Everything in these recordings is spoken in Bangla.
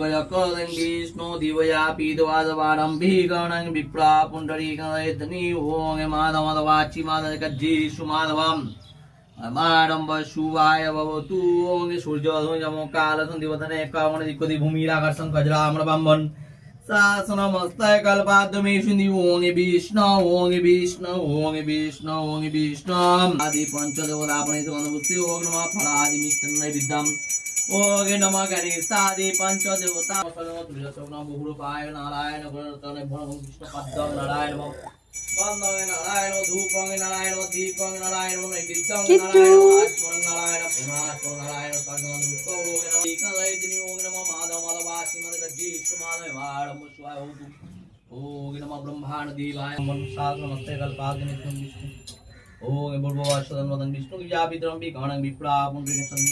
गजकलं विष्णु दिवया पीतवादवारं भीगणं विप्रा पुण्डरीकणयतनी ॐ माधवमाधवाची माधवकज्जीषु माधवम् माडम्ब शुभाय भवतु ॐ सूर्योदयमकालसन्धिवदने कामणदिक्वदि भूमिराकर्षं गजराम्रबाम्बन् शासनमस्तय कल्पाद्यमेषु ॐ विष्णु ॐ विष्णु ॐ विष्णु ॐ विष्णु आदि पञ्चदेवतापणेषु अनुभूति ॐ नमः ওগে নমকারি সাদি পঞ্চ দেবতা সর্বম তুলসোনাম বহুরূপায় নারায়ণ গুণরতনে ভরম কৃষ্ণ পদ্মম নারায়ণ বন্দমে নারায়ণ ধূপং নারায়ণ দীপং নারায়ণ নৈবেদ্যং নারায়ণ আত্মন নারায়ণ পুনাত্মন নারায়ণ সর্বম দুঃখোগে নমঃ কালাই দিনি ওগে নমঃ মাধব মাধবাসি মদ গজ্জি সুমানে বাড়ম সুয়ায় হৌতু ওগে ব্রহ্মাণ দেবায় মন সাধ নমস্তে কল্পাগ্নি বিষ্ণু ওগে বুর্ববাসদন মদন বিষ্ণু যাবিদ্রম বিকর্ণং বিপ্রাপুং বিষ্ণু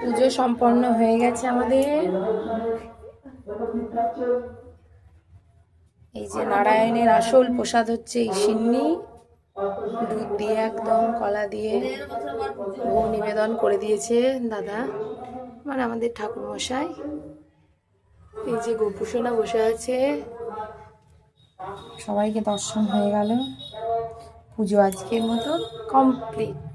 পুজো সম্পন্ন হয়ে গেছে আমাদের। এই যে নারায়ণের আসল প্রসাদ হচ্ছে এই সিন্নি। দুধ দিয়ে একদম, কলা দিয়ে ভোগ নিবেদন করে দিয়েছে দাদা মানে আমাদের ঠাকুর মশাই এই যে গোপুসোনা বসে আছে। সবাইকে দর্শন হয়ে গেল। পুজো আজকের মতো কমপ্লিট।